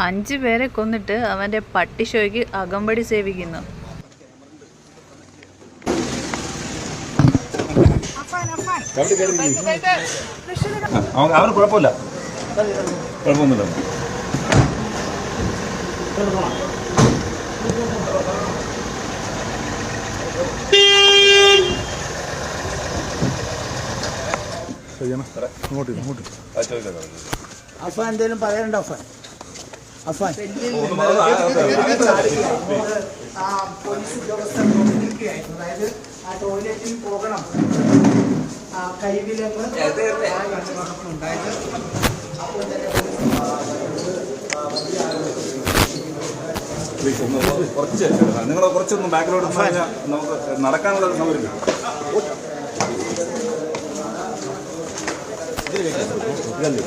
അഞ്ചു പേരെ കൊന്നിട്ട് അവന്റെ പട്ടിഷോയ്ക്ക് അകമ്പടി സേവിക്കുന്നു. അപ്പൊ അവന് കുഴപ്പമില്ല. കുഴപ്പമൊന്നുമില്ല. അഫാൻ എന്തെങ്കിലും പറയണ്ട അഫാൻ അഫാൻ പോലീസ് ഉദ്യോഗസ്ഥർ നോക്കിയിരിക്കുകയായിരുന്നു അതായത് ആ ടോയ്ലറ്റിൽ പോകണം കൈവിലങ്ങ് ഉണ്ടായത് അപ്പോൾ തന്നെ കുറച്ച് നിങ്ങൾ കുറച്ചൊന്ന് ബാക്കിലോട്ട് നമുക്ക് നടക്കാനുള്ള സൗകര്യം ഇതല്ലേ?